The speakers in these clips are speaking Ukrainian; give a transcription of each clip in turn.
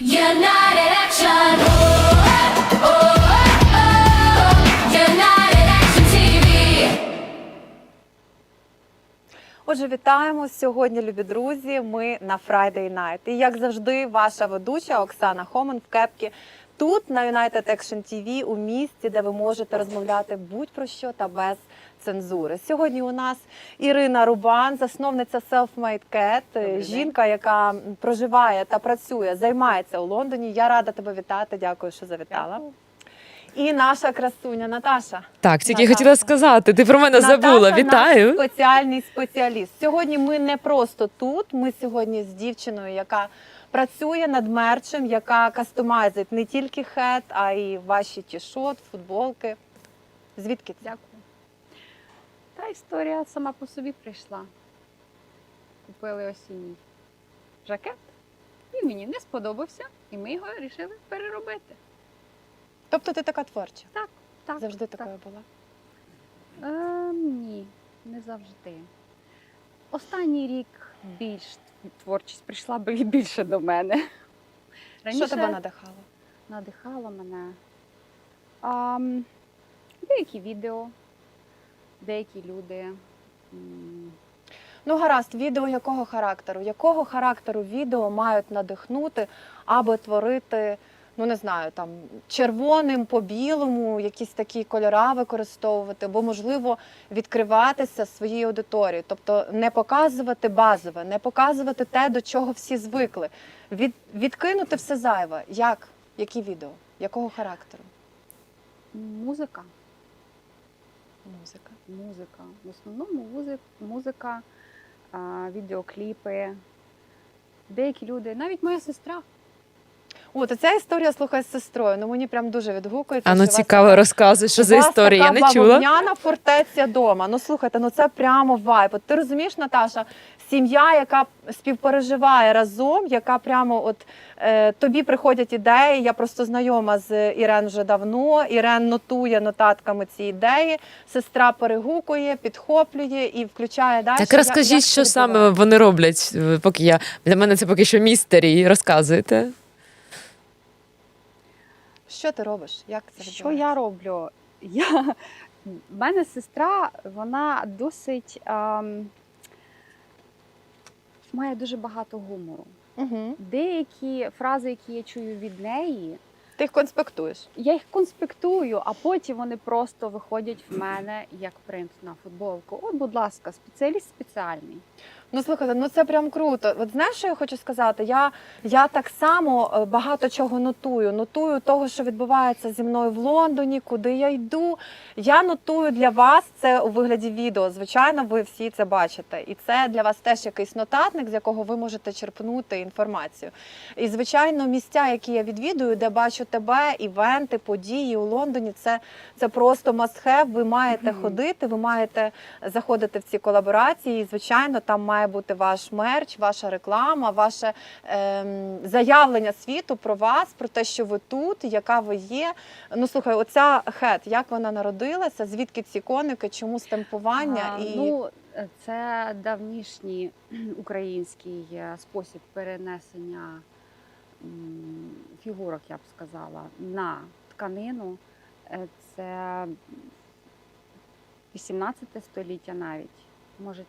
United. Отже, вітаємо сьогодні, любі друзі. Ми на Friday Night. І як завжди, ваша ведуча Оксана Хоман в кепкі. Тут на United Action TV у місті, де ви можете розмовляти будь-про що та без цензури. Сьогодні у нас Ірина Рубан, засновниця Self-Made Cat, жінка, яка проживає та працює, займається у Лондоні. Я рада тебе вітати. Дякую, що завітала. І наша красуня Наташа. Так, тільки Наташа. хотіла сказати, ти про мене Наташа забула. наш Вітаю. спеціальний спеціаліст. Сьогодні ми не просто тут. Ми сьогодні з дівчиною, яка працює над мерчем, яка кастомайзить не тільки хет, а й ваші тішот, футболки. Звідки це? Дякую. Та історія сама по собі прийшла. Купили осінній жакет, він мені не сподобався, і ми його вирішили переробити. Тобто ти така творча? Так, так. Завжди так. такою була. Е, ні, не завжди. Останній рік більш творчість прийшла б більше до мене. Що тебе надихало? надихало мене. а, деякі відео, деякі люди. Ну, гаразд, відео якого характеру? Якого характеру відео мають надихнути, аби творити, ну не знаю, там червоним по білому, якісь такі кольора використовувати, або можливо відкриватися своїй аудиторії, тобто не показувати базове, не показувати те, до чого всі звикли. Від, відкинути все зайве. Як? Які відео? Якого характеру? Музика. Музика. Музика. В основному музик, музика, а, відеокліпи. Деякі люди, навіть моя сестра. От, ця історія слухай з сестрою. Ну мені прям дуже відгукується. А ну цікаво, розказуй, що за історія. Я не чула. бавовняна фортеця дома. Ну слухайте, ну це прямо вайб. От ти розумієш, Наташа, сім'я, яка співпереживає разом, яка прямо от е, тобі приходять ідеї. Я просто знайома з Ірен вже давно. Ірен нотує нотатками ці ідеї. Сестра перегукує, підхоплює і включає далі. Так розкажіть, що саме вони роблять, поки я для мене це поки що містері. Розказуйте. Що ти робиш? Як це Що я роблю? Я... В мене сестра, вона досить ам, має дуже багато гумору. Угу. Деякі фрази, які я чую від неї, Ти їх конспектуєш. я їх конспектую, а потім вони просто виходять в мене як принт на футболку. От, будь ласка, спеціаліст спеціальний. Ну слухайте, ну це прям круто. От знаєш, що я хочу сказати? Я, я так само е, багато чого нотую. Нотую того, що відбувається зі мною в Лондоні, куди я йду. Я нотую для вас це у вигляді відео. Звичайно, ви всі це бачите. І це для вас теж якийсь нотатник, з якого ви можете черпнути інформацію. І звичайно, місця, які я відвідую, де бачу тебе, івенти, події у Лондоні, це, це просто must have. Ви маєте Мгм. ходити, ви маєте заходити в ці колаборації. І, звичайно, там має бути ваш мерч, ваша реклама, ваше ем, заявлення світу про вас, про те, що ви тут, яка ви є. Ну слухай, оця хет, як вона народилася, звідки ці коники, чому стемпування А, і Ну, це давнішній український е, спосіб перенесення фігурок, я б сказала, на тканину. Е, Це 18 століття навіть, може,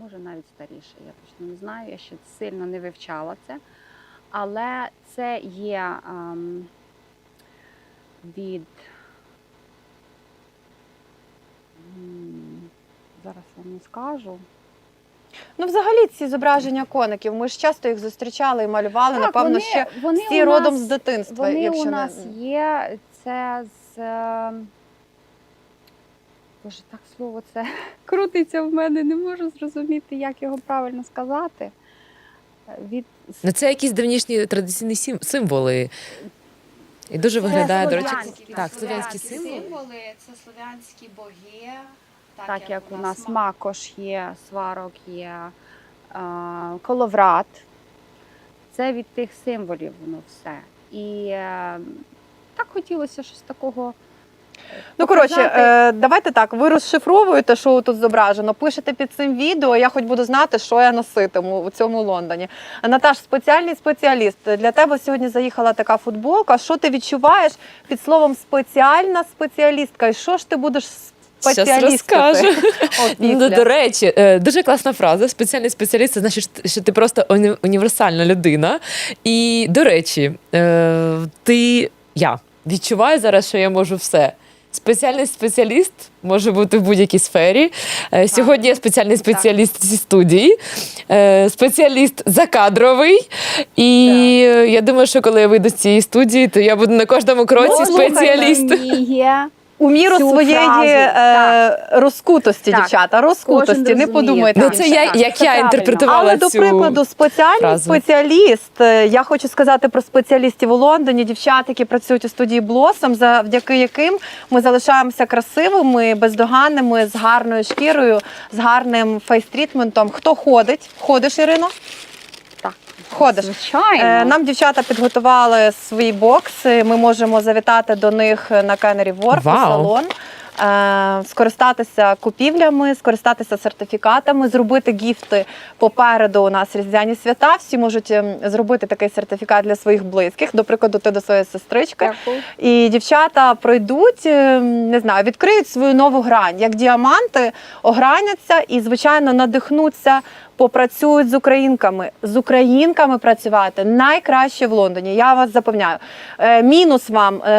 може навіть старіше, я точно не знаю, я ще сильно не вивчала це. Але це є ем, від зараз вам не скажу. ну, взагалі ці зображення коників. Ми ж часто їх зустрічали і малювали. напевно, вони, ще вони всі у родом нас- з дитинства. Вони якщо у не- нас є. Це з. Боже, так слово це крутиться в мене, не можу зрозуміти, як його правильно сказати. Від Ну це якісь давнішні традиційні сім- символи. І дуже виглядає, до речі, так, слов'янські символи. символи це слов'янські боги. так як у нас макош є, сварок є, коловрат. Це від тих символів воно все. І е, так хотілося щось такого. Ну, коротше, е, давайте так. Ви розшифровуєте, що тут зображено, пишете під цим відео. Я хоч буду знати, що я носитиму у цьому Лондоні. Наташ, спеціальний спеціаліст. Для тебе сьогодні заїхала така футболка. Що ти відчуваєш під словом спеціальна спеціалістка? І що ж ти будеш Щас розкажу. Ну, до речі, е, дуже класна фраза. Спеціальний спеціаліст це значить, що ти просто уні- універсальна людина. І, до речі, е, ти я відчуваю зараз, що я можу все. Спеціальний спеціаліст може бути в будь-якій сфері. Е, Сьогодні я спеціальний спеціаліст зі студії, е, спеціаліст закадровий. І я думаю, що коли я вийду з цієї студії, то я буду на кожному кроці спеціаліст. У міру цю своєї фразу. е, Так. розкутості, Так. дівчата, розкутості, не розуміє. подумайте. Ну, Так, це я, як це я правильно. інтерпретувала Але до цю прикладу, спеціальний фразу. спеціаліст. е, Я хочу сказати про спеціалістів у Лондоні, дівчат, які працюють у студії Blossom, завдяки яким ми залишаємося красивими, бездоганними, з гарною шкірою, з гарним фейс-трітментом. Хто ходить? Ходиш, Ірино? Ходиш. Звичайно. Е, Нам дівчата підготували свої бокси. Ми можемо завітати до них на Wharf у Вау. салон. е, Скористатися купівлями, скористатися сертифікатами, зробити гіфти попереду. У нас різдвяні свята. Всі можуть ем, зробити такий сертифікат для своїх близьких. До прикладу, ти до своєї сестрички. Дякую. І дівчата пройдуть, е, не знаю, відкриють свою нову грань, як діаманти, ограняться і, звичайно, надихнуться, попрацюють з українками. З українками працювати найкраще в Лондоні. Я вас запевняю. Е, мінус вам е,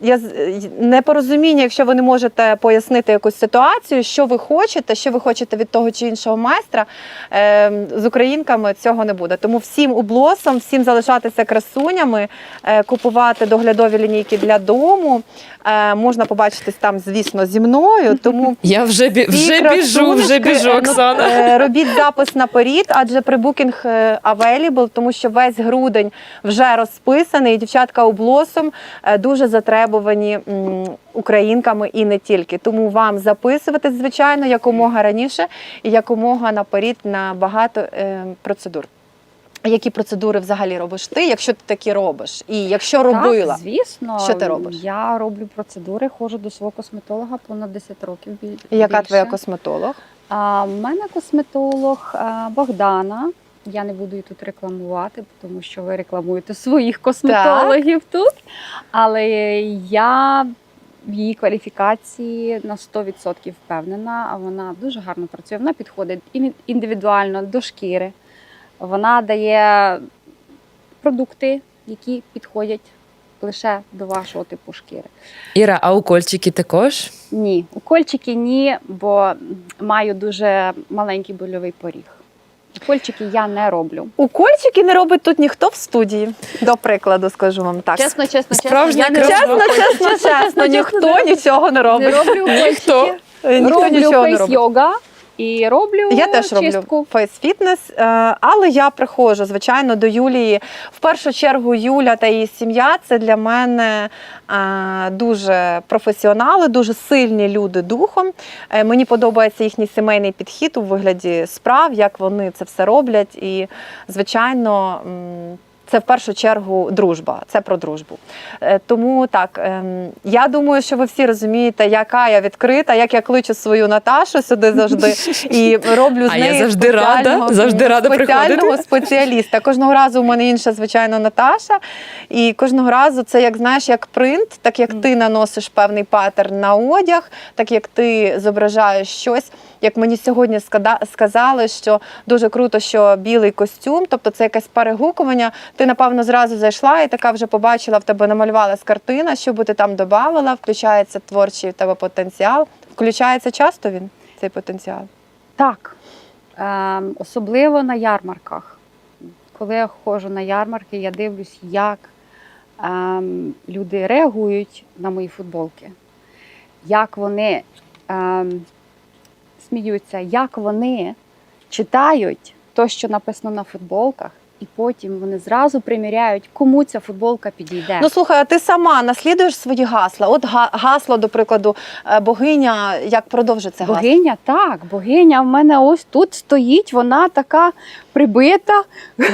я, е, непорозуміння, якщо ви не можете пояснити якусь ситуацію, що ви хочете, що ви хочете від того чи іншого майстра. Е, з українками цього не буде. Тому всім ублосом, всім залишатися красунями, е, купувати доглядові лінійки для дому. Е, можна побачитись там, звісно, зі мною. Тому Я вже бі... вже біжу, вже біжу, е, ну, Оксана. е, Робіть запис наперед, адже прибукінг available, тому що весь грудень вже розписаний. І дівчатка у блосом е, дуже затребувані українками і не тільки. Тому вам записуватись, звичайно, якомога раніше і якомога наперед на багато е, процедур. Які процедури взагалі робиш ти, якщо ти такі робиш? І якщо робила, Так, звісно. Що ти робиш? Я роблю процедури, ходжу до свого косметолога понад 10 років. бі- яка твоя косметолог? А, в мене косметолог Богдана. Я не буду її тут рекламувати, тому що ви рекламуєте своїх косметологів тут. Але я в її кваліфікації на 100% впевнена. А вона дуже гарно працює. Вона підходить ін- індивідуально до шкіри. Вона дає продукти, які підходять лише до вашого типу шкіри. Іра, а укольчики також? Ні, укольчики ні, бо маю дуже маленький больовий поріг. Укольчики я не роблю. Укольчики не робить тут ніхто в студії. До прикладу, скажу вам так. Чесно, чесно, Справжня чесно, я не роблю Чесно, чесно, чесно, ніхто не- нічого не не робить. роблю Ніхто. укольчики. Е, Ніхто роблю не робить. фейс-йога і роблю Я теж роблю фейс-фітнес, але я приходжу, звичайно, до Юлії. В першу чергу Юля та її сім'я це для мене е, дуже професіонали, дуже сильні люди духом. Е, Мені подобається їхній сімейний підхід у вигляді справ, як вони це все роблять. І, звичайно, це в першу чергу дружба. Це про дружбу. Е, Тому так, ем, я думаю, що ви всі розумієте, яка я відкрита, як я кличу свою Наташу сюди завжди і роблю з А я завжди рада, завжди рада спеціального спеціаліста. Кожного разу у мене інша, звичайно, Наташа. І кожного разу це як знаєш, як принт, так як ти наносиш певний паттерн на одяг, так як ти зображаєш щось. Як мені сьогодні сказали, що дуже круто, що білий костюм, тобто це якесь перегукування. Ти, напевно, зразу зайшла і така вже побачила, в тебе намалювалась картина, що би ти там додавала, включається творчий в тебе потенціал. Включається часто він, цей потенціал. Так, ем, особливо на ярмарках. Коли я ходжу на ярмарки, я дивлюсь, як ем, люди реагують на мої футболки, як вони ем, сміються, як вони читають те, що написано на футболках, і потім вони зразу приміряють, кому ця футболка підійде. Ну слухай, а ти сама наслідуєш свої гасла? От га- гасло, до прикладу, е, богиня, як продовжить це гасло? Богиня, так, богиня в мене ось тут стоїть, вона така прибита,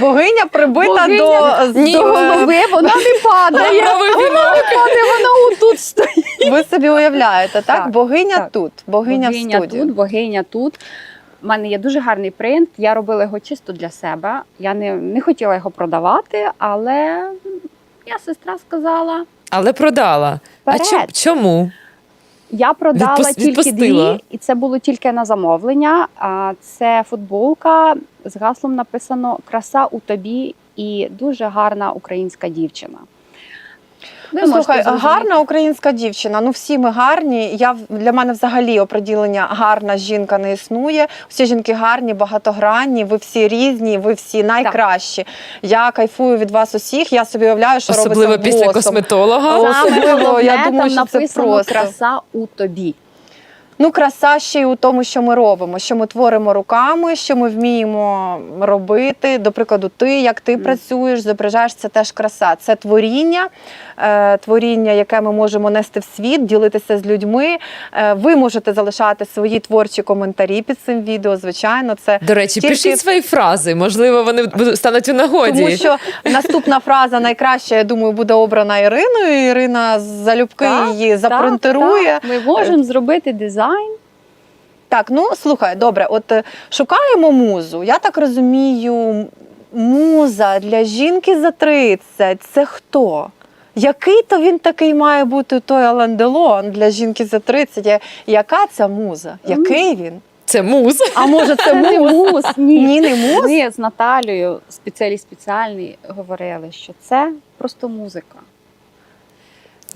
Богиня прибита Богиня до, до голови, вона не падає. Вона не падає, вона отут стоїть. Ви собі уявляєте, так? Так, богиня так. тут, богиня, в студії. тут, богиня тут. У мене є дуже гарний принт. Я робила його чисто для себе. Я не, не хотіла його продавати, але я сестра сказала. Але продала. А чо- чому? Я продала Відпус- тільки відпустила. дві, і це було тільки на замовлення. А це футболка з гаслом написано Краса у тобі і дуже гарна українська дівчина. Ви Ну, слухай, зрозуміти. гарна українська дівчина. Ну всі ми гарні. Я в- для мене взагалі оприділення гарна жінка не існує. Всі жінки гарні, багатогранні. Ви всі різні, ви всі найкращі. Я кайфую від вас усіх. Я собі уявляю, що Особливо робиться після босом. косметолога. Особливо, головне, я думаю, там що це написано просто. краса у тобі. Ну, краса ще й у тому, що ми робимо, що ми творимо руками, що ми вміємо робити. До прикладу, ти, як ти працюєш, зображаєш, це теж краса. Це творіння, творіння, яке ми можемо нести в світ, ділитися з людьми. Е, ви можете залишати свої творчі коментарі під цим відео. Звичайно, це До речі, Тільки- пишіть свої фрази. Можливо, вони будуть- стануть у нагоді. тому, що наступна фраза найкраща, я думаю, буде обрана Іриною. Ірина залюбки Так, її запронтерує. Так, так. Ми можемо зробити дизайн. Так, ну слухай, добре, от е, шукаємо музу. Я так розумію, муза для жінки за 30 це хто? Який то він такий має бути той Алан Делон для жінки за 30? Яка ця муза? Який він? Це муз. А може це не муз? мус, ні. Ні, не муз? Ми з Наталією спеціалі спеціальні говорили, що це просто музика.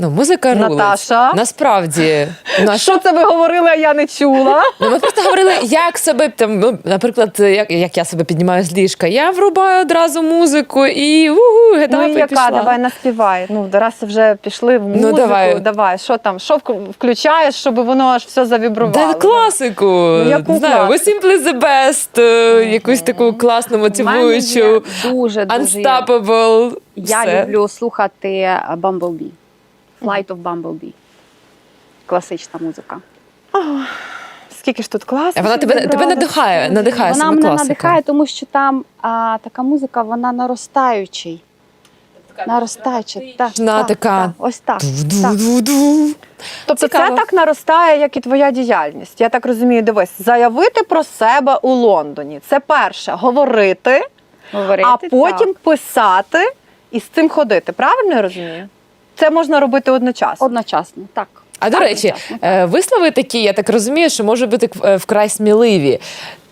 Ну, музика рулить. Наташа. Насправді, наш Що це ви говорили, а я не чула? Ну, ми просто говорили, як себе там, ну, наприклад, як, як я себе піднімаю з ліжка. Я врубаю одразу музику і угу, Ну і яка? пішла. Давай наспівай. Ну, раз вже пішли в музику. давай. давай. Що там? Що вк- включаєш, щоб воно аж все завібрувало? Да, класику. яку Не знаю, класику? simply the best, е, якусь таку класну мотивуючу, дуже дуже. unstoppable. Я все. люблю слухати Bumblebee. Flight of Bumblebee. Класична музика. Скільки ж тут класів? Вона тебе, тебе надихає, надихає Вона саме мене класика. надихає, тому що там а, така музика, вона наростаючий. Наростаюча. Так, так, така так, ось так. так. Тобто Цікаво. це так наростає, як і твоя діяльність. Я так розумію, дивись, заявити про себе у Лондоні. Це перше говорити, Говорити, а потім так. писати і з цим ходити. Правильно я розумію? Це можна робити одночасно. одночасно. Так. А до речі, е, вислови такі, я так розумію, що можуть бути е, вкрай сміливі.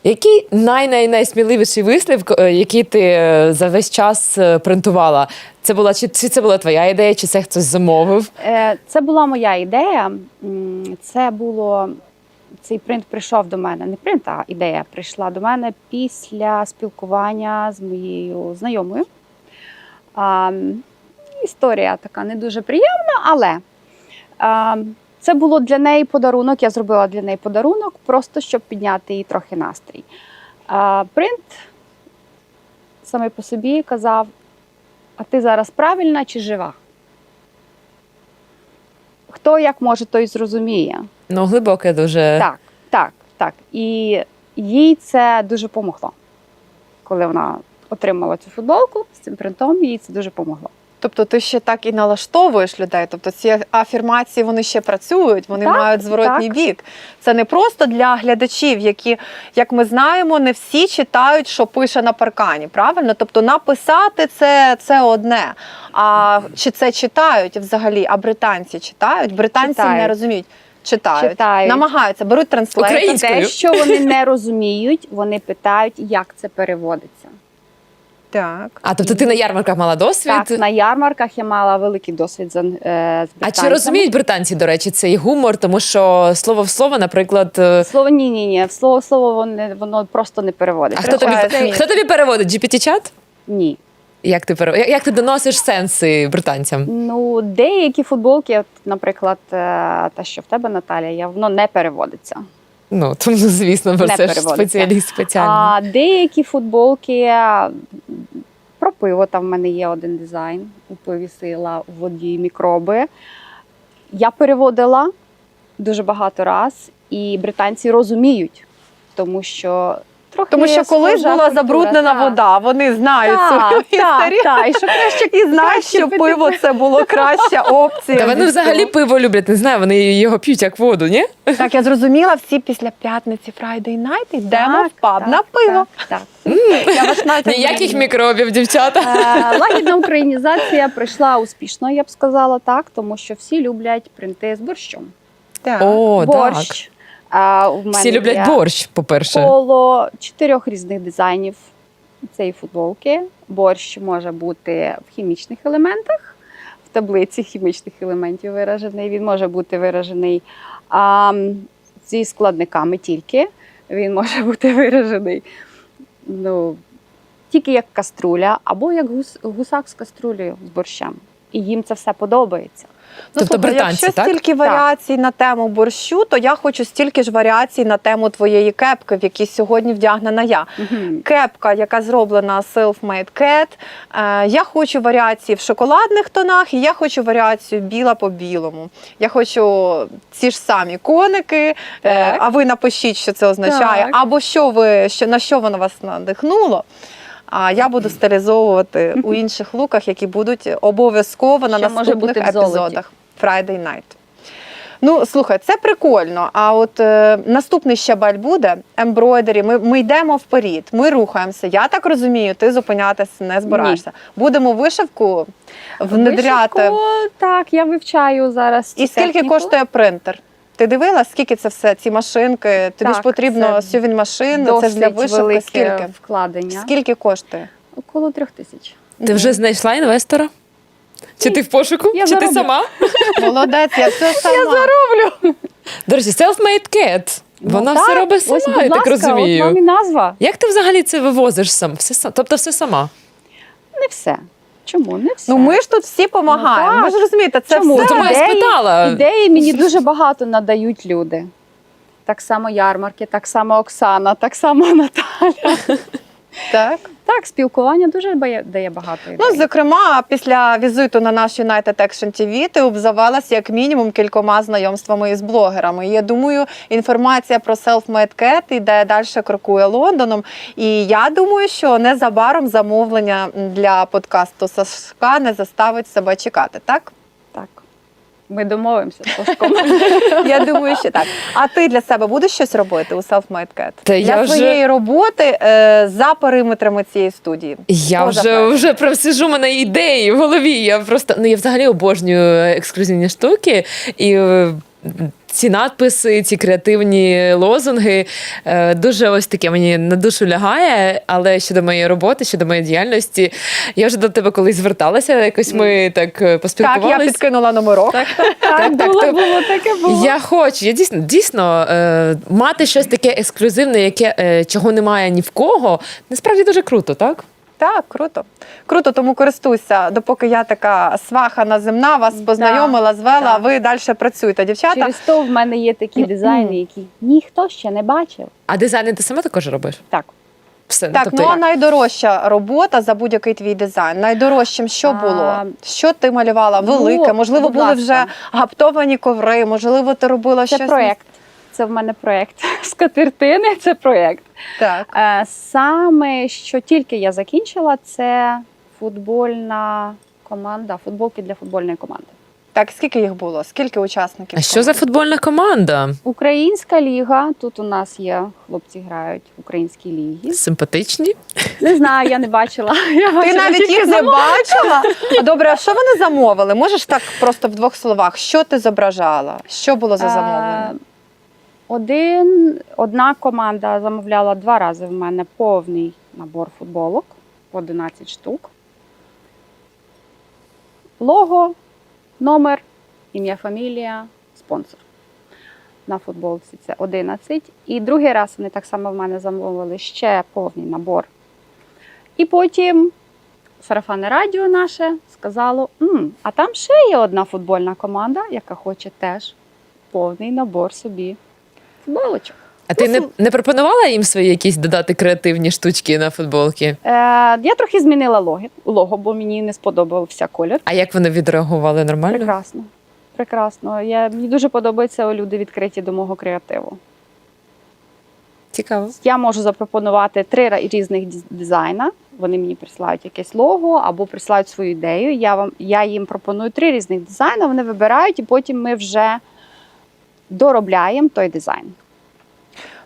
Який най-най-найсміливіший вислів, е, який ти е, за весь час е, принтувала? Це була чи, чи це була твоя ідея, чи це хтось замовив? Е, Це була моя ідея. М, Це було цей принт прийшов до мене. Не принт, а ідея прийшла до мене після спілкування з моєю знайомою. А, м, історія така не дуже приємна, але а, це було для неї подарунок. Я зробила для неї подарунок, просто щоб підняти їй трохи настрій. А, принт саме по собі казав: а ти зараз правильна чи жива? Хто як може, той зрозуміє. Ну, глибоке дуже. Так, так, так. І їй це дуже помогло. Коли вона отримала цю футболку з цим принтом, їй це дуже помогло. Тобто ти ще так і налаштовуєш людей. Тобто ці афірмації вони ще працюють, вони Так, мають зворотній так. бік. Це не просто для глядачів, які, як ми знаємо, не всі читають, що пише на паркані. Правильно? Тобто написати це, це одне. А чи це читають взагалі? А британці читають? Британці Читають. не розуміють. Читають. Читають. намагаються, беруть транслейтер. Те, що вони не розуміють, вони питають, як це переводиться. Так. А тобто ти на ярмарках мала досвід? Так, на ярмарках я мала великий досвід з, е, з А чи розуміють британці, до речі, цей гумор? Тому що слово в слово, наприклад, е, Слово ні, ні, ні. Слово в слово воно, воно просто не переводить. а хто тобі, хто тобі переводить? GPT-чат? Ні. Як ти перев... як- ти доносиш сенси британцям? Ну, деякі футболки, наприклад, е, та, що в тебе, Наталія, воно не переводиться. Ну тому звісно, бо це ж спеціаліст спеціально. А деякі футболки про пиво там в мене є один дизайн. У пиві сила, у воді мікроби. Я переводила дуже багато раз, і британці розуміють, тому що трохи Тому що колись була культура, забруднена так. вода. Вони знають Так, свою так, історію. так. І що краще І знають, що пити пиво це було краща опція. Та вони взагалі пиво люблять, не знаю, вони його п'ють як воду, ні? Так, я зрозуміла, всі після п'ятниці Friday Night йдемо Так, в паб так, на пиво. Так, так. Я вас навіть Ніяких мікробів, дівчата. Е, Лагідна українізація пройшла успішно, я б сказала так, тому що всі люблять принти з борщом. Так. О, так. Борщ. А, в мене Всі люблять є борщ, по-перше. коло чотирьох різних дизайнів цієї футболки. Борщ може бути в хімічних елементах, в таблиці хімічних елементів виражений. Він може бути виражений а, зі складниками тільки. Він може бути виражений ну, тільки як каструля, або як гус, гусак з каструлею з борщем. І їм це все подобається. Ну, Тобто слухай, британці, якщо так? стільки варіацій на тему борщу, то я хочу стільки ж варіацій на тему твоєї кепки, в якій сьогодні вдягнена я. Мгм. Кепка, яка зроблена self-made cat. Е, я хочу варіації в шоколадних тонах, і я хочу варіацію біла по білому. Я хочу ці ж самі коники. е, а ви напишіть, що це означає, Так. або що ви що на що воно вас надихнуло. А я буду стилізовувати у інших луках, які будуть обов'язково на Що може наступних бути в золоті. епізодах Friday Night. Ну, слухай, це прикольно. А от е, наступний щабель буде ембройдері. Ми, ми йдемо вперед, ми рухаємося. Я так розумію, ти зупинятися не збираєшся. Будемо вишивку внедряти. Вишивку, так, я вивчаю зараз. цю І скільки техніку. коштує принтер? Ти дивилась, скільки це все, ці машинки? Тобі ж потрібно сьовін машин, це ж для вишивки. Скільки? вкладення. Скільки коштує? Около трьох тисяч. Ти вже знайшла інвестора? Чи ти в пошуку? Я Чи ти сама? Молодець, я все сама. До речі, self-made cat. Вона Ну, все так. робить сама, Ось, я будь так ласка, розумію. От вам і назва. Як ти взагалі це вивозиш сам? Все сам? Тобто все сама? Не все. Чому? Не все. Ну ми ж тут всі допомагаємо. Ну, ви ж розумієте, це Чому? все. Ну, тому я ідеї- спитала. Ідеї мені дуже багато надають люди. Так само ярмарки, так само Оксана, так само Наталя. Так. Так, спілкування дуже бає- дає багато ідей. Ну, зокрема, після візиту на наш United Action TV ти обзавелася як мінімум кількома знайомствами із блогерами. І я думаю, інформація про Self-Made Cat іде далі крокує Лондоном. І я думаю, що незабаром замовлення для подкасту Сашка не заставить себе чекати, так? Ми домовимося з Сашком. Я думаю, що так. А ти для себе будеш щось робити у Self-Made Cat? Та для я вже- своєї роботи е, за периметрами цієї студії. Я Поза вже, вже прям сижу, мене ідеї в голові. Я просто ну я взагалі обожнюю ексклюзивні штуки і. Ці надписи, ці креативні лозунги е, дуже ось таке мені на душу лягає. Але щодо моєї роботи, щодо моєї діяльності, я вже до тебе колись зверталася. Якось ми так е, Так, я підкинула номерок. Так, так, було, то- було, таке було. Я хочу, я дійсно дійсно е, мати щось таке ексклюзивне, яке чого немає ні в кого. Насправді дуже круто, так? Так, круто. Круто, тому користуйся, допоки я така свахана земна, вас познайомила, звела, так. а ви далі працюєте. Дівчата, Через то в мене є такі дизайни, які ніхто ще не бачив. А дизайни ти сама також робиш? Так. Все, так, тобто, ну а найдорожча робота за будь-який твій дизайн. Найдорожчим що А, було? Що ти малювала? ну, Велике, можливо, будь були ласка. вже гаптовані коври, можливо, ти робила Це щось. проєкт. Це в мене проєкт. Скатертини це проєкт. Так. Е, Саме що тільки я закінчила, це футбольна команда, футболки для футбольної команди. Так, скільки їх було? Скільки учасників? а що за футбольна команда? Українська ліга. Тут у нас є хлопці грають в українській лігі. Симпатичні? Не знаю, я не бачила. Я Ти бачила навіть їх не бачила. А добре, а що вони замовили? Можеш так просто в двох словах? Що ти зображала? Що було за замовлення? Один, одна команда замовляла два рази в мене повний набор футболок по 11 штук. Лого, номер, ім'я, фамілія, спонсор. На футболці це 11. І другий раз вони так само в мене замовили ще повний набор. І потім сарафанне радіо наше сказало: «М, а там ще є одна футбольна команда, яка хоче теж повний набор собі футболочок. А ти не, не пропонувала їм свої якісь додати креативні штучки на футболки? Е, я трохи змінила логи, лого, бо мені не сподобався колір. А як вони відреагували нормально? Прекрасно. Прекрасно. Я, мені дуже подобається люди відкриті до мого креативу. Цікаво. Я можу запропонувати три ра- різних діз- дизайна. Вони мені присилають якесь лого або присилають свою ідею. Я вам я їм пропоную три різних дизайни. Вони вибирають, і потім ми вже доробляємо той дизайн.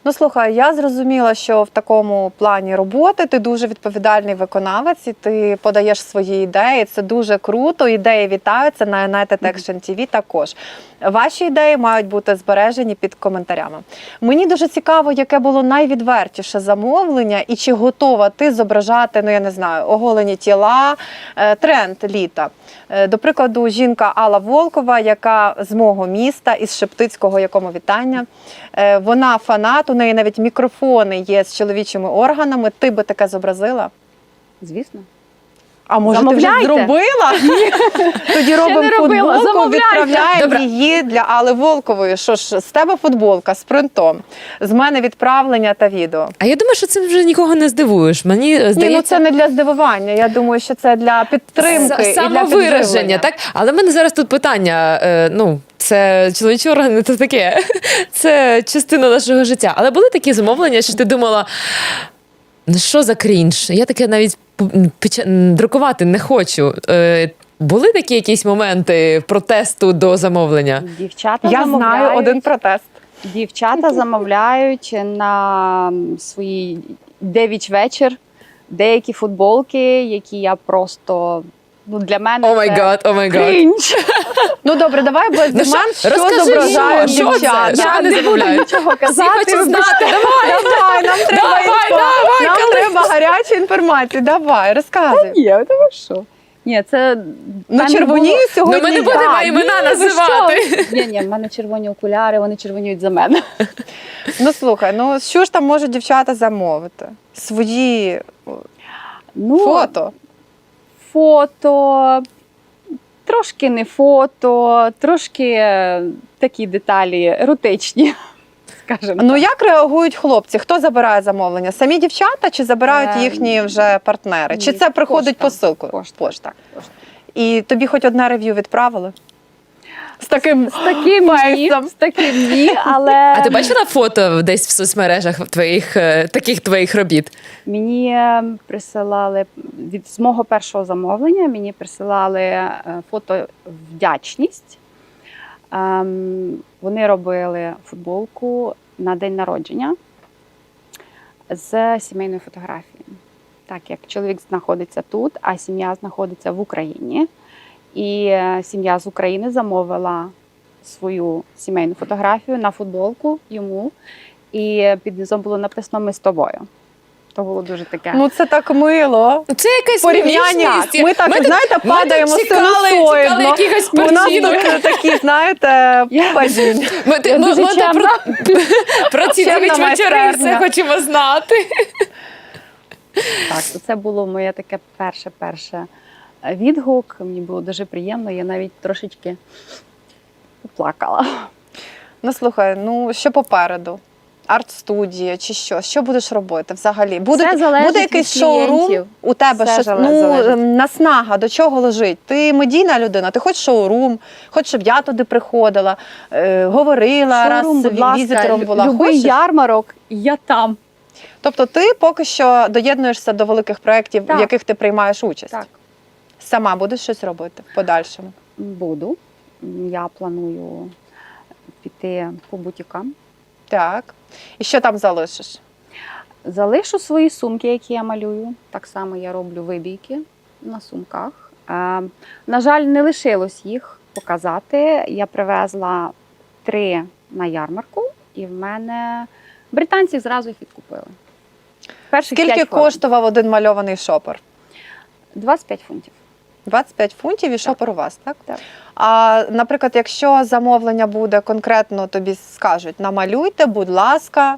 Ну слухай, я зрозуміла, що в такому плані роботи ти дуже відповідальний виконавець, і ти подаєш свої ідеї. Це дуже круто. Ідеї вітаються на United Action TV також. Ваші ідеї мають бути збережені під коментарями. Мені дуже цікаво, яке було найвідвертіше замовлення, і чи готова ти зображати, ну я не знаю, оголені тіла, е, тренд літа. Е, До прикладу, жінка Алла Волкова, яка з мого міста, із Шептицького, якому вітання. Е, Вона фанат, у неї навіть мікрофони є з чоловічими органами. Ти би таке зобразила? Звісно. А може, ти Замовляйте. вже зробила? Тоді робимо не робила, футболку, замовляйте. відправляємо Добре. її для Алли Волкової. Що ж, з тебе футболка з принтом, з мене відправлення та відео. А я думаю, що цим вже нікого не здивуєш. Мені Ні, ну здається. це не для здивування. Я думаю, що це для підтримки і для самовираження, підживлення. так? Але в мене зараз тут питання: е, ну, це чоловічі органи, це таке. Це частина нашого життя. Але були такі замовлення, що ти думала. Ну що за крінж? Я таке навіть друкувати не хочу. Е, були такі якісь моменти протесту до замовлення? Дівчата Я замовляють, знаю один протест. дівчата замовляють на свої дев'ять вечір деякі футболки, які я просто ну для мене О май це гад, о май гад. крінж. Ну добре, давай без Ну, імен, що- розкажи, зображають що? Що це? Що Я вони не буду замовляють? нічого казати. хочуть знати. Давай! Давай, нам треба Давай, інфа. давай, нам коли- треба гаряча інформація. Давай, розказуй. Ні, ви що? Ні, це Ну там червонію було- сьогодні. Ну, ми не будемо Ні, імена ви називати. Ні, ні, в мене червоні окуляри, вони червоніють за мене. Ну слухай, ну що ж там можуть дівчата замовити? Свої Ну, фото. Фото, трошки не фото, трошки е, такі деталі еротичні, скажімо. Ну як реагують хлопці? Хто забирає замовлення? Самі дівчата чи забирають Ем, їхні вже партнери? Чи ні, це приходить пошта. посилкою? Пошта. Пошта. І тобі хоч одне рев'ю відправили? З таким З таким ні, з таким ні, але А ти бачила фото десь в соцмережах твоїх е, таких твоїх робіт? мені е, присилали від з мого першого замовлення, мені присилали е, фото вдячність. Ем, Вони робили футболку на день народження з сімейною фотографією. Так як чоловік знаходиться тут, а сім'я знаходиться в Україні. І е, сім'я з України замовила свою сімейну фотографію на футболку йому. І під низом було написано Ми з тобою. То було дуже таке. Ну це так мило. Це якась Порівняння. Ми так, Ми знаєте, ми падаємо синусоїдно. якихось У нас тут такі, знаєте, падіння. Ми, ти- ми, ми про, про ці дев'ять вечори все хочемо знати. Так, це було моє таке перше перше е, відгук. Мені було дуже приємно. Я навіть трошечки поплакала. Ну слухай, ну що попереду? Арт-студія чи що? Що будеш робити взагалі? Буде, Все залежить буде від якийсь шоурум клієнтів. у тебе? Все Що, зале- ну, залежить. наснага до чого лежить? Ти медійна людина, ти хочеш шоурум, хочеш, щоб я туди приходила, е, говорила, Шоурум, раз будь ласка, візитором була. любий Хочеш? ярмарок, я там. Тобто ти поки що доєднуєшся до великих проєктів, в яких ти приймаєш участь. Так. Сама будеш щось робити в подальшому. Буду. Я планую піти по бутікам. Так. І що там залишиш? Залишу свої сумки, які я малюю. Так само я роблю вибійки на сумках. Е, на жаль, не лишилось їх показати. Я привезла три на ярмарку, і в мене британці зразу їх відкупили. Перших Скільки коштував один мальований шопер? 25 фунтів. 25 фунтів і шопер у вас, так? Так. А, наприклад, якщо замовлення буде конкретно, тобі скажуть, намалюйте, будь ласка,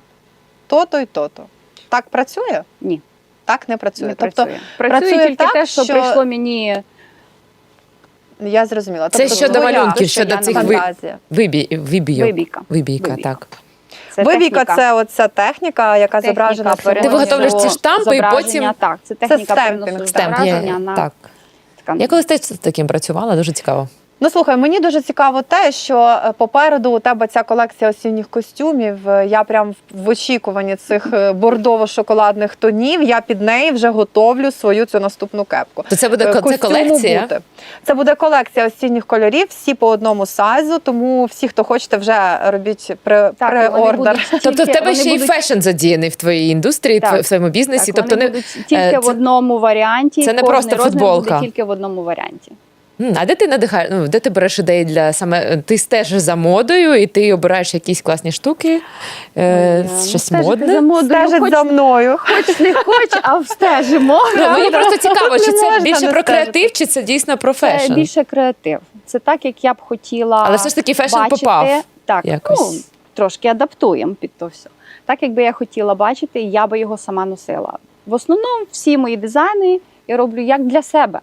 то-то і то-то. Так працює? Ні, Так не працює. не тобто, працює. Працює, працює тільки так, те, що, що- прийшло мені. я зрозуміла. Це тобто, щодо малюнків, щодо цих фантазія. Вибійок. Вибійка. Вибійка, Вибійка. так. Це Вибійка техніка. це оця техніка, яка Техніка зображена Ти виготовляєш ці штампи і потім- Так, це техніка стемпінг, переносу Стемп, зображення я, на так. Тканину. Я колись теж таким працювала, дуже цікаво. Ну слухай, мені дуже цікаво те, що е, попереду у тебе ця колекція осінніх костюмів. Е, Я прям в очікуванні цих е, бордово-шоколадних тонів. Я під неї вже готовлю свою цю наступну кепку. То це буде це колекція? бути. Це буде колекція осінніх кольорів, всі по одному сайзу. Тому всі, хто хочете, вже робіть і вони преордер. Тобто в тебе ще і будуть- фешн задіяний в твоїй індустрії, Так. тво- в своєму бізнесі. Так, тобто вони не будуть тільки е, в одному варіанті. це не просто футболка. Буде тільки в одному варіанті. А де ти надихаєш? Ну де ти береш ідеї для саме ти стежиш за модою і ти обираєш якісь класні штуки, е, Е, щось стежити модне? за модою, Стежить хоч, за мною. хоч не хоч, а встежимо. Ну, мені просто цікаво, чи це більше про креатив, чи це дійсно про фешн? Це більше креатив. Це так, як я б хотіла. Але все ж таки фешн бачити. попав Так, якось. ну трошки адаптуємо під то все. Так, якби я хотіла бачити, я би його сама носила. В основному всі мої дизайни я роблю як для себе.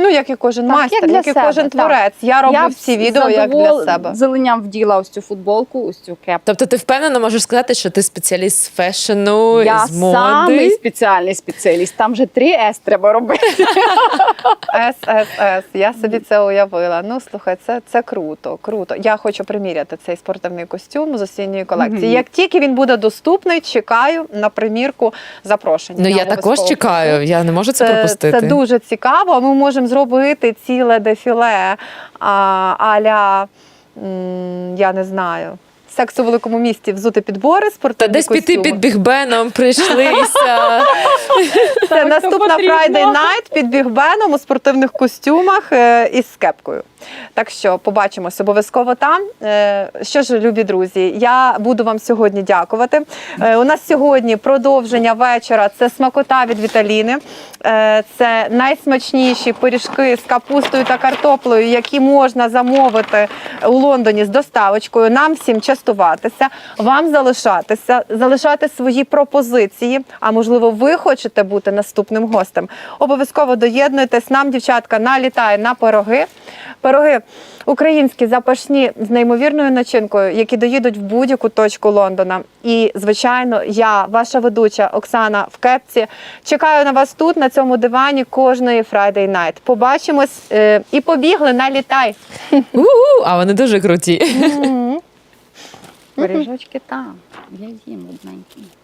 Ну як і кожен Так, майстер, як для як і себе, кожен так. творець. Я роблю я всі відео як для себе. Зеленням вділа ось цю футболку, ось цю кепку. Тобто ти впевнено можеш сказати, що ти спеціаліст з фешену, Я з моди. самий спеціальний спеціаліст. Там же три С треба робити. ССС. Я собі це уявила. Ну слухай, це, це круто, круто. Я хочу приміряти цей спортивний костюм з осінньої колекції. Мгм. Як тільки він буде доступний, чекаю на примірку запрошення. Ну я також чекаю. Я не можу це, Це, пропустити. це дуже цікаво. Ми можемо зробити ціле дефіле аля, я не знаю. Секс у великому місті взути підбори, Та десь десь піти під бігбеном прийшлися. Це наступна. Friday Night під бігбеном у спортивних костюмах е, із кепкою. Так що побачимось обов'язково там. Е, Що ж, любі друзі, я буду вам сьогодні дякувати. Е, У нас сьогодні продовження вечора. Це смакота від Віталіни. Е, Це найсмачніші пиріжки з капустою та картоплею, які можна замовити у Лондоні з доставочкою. Нам всім частуватися, вам залишатися, залишати свої пропозиції. А можливо, ви хочете бути наступним гостем. Обов'язково доєднуйтесь. Нам, дівчатка, налітає на пироги. Пироги українські запашні з неймовірною начинкою, які доїдуть в будь-яку точку Лондона. І, звичайно, я, ваша ведуча Оксана в кепці, чекаю на вас тут, на цьому дивані, кожної Friday Night. Побачимось е, і побігли, налітай. У-у, А вони дуже круті. Пиріжочки там. Я їм одненькі.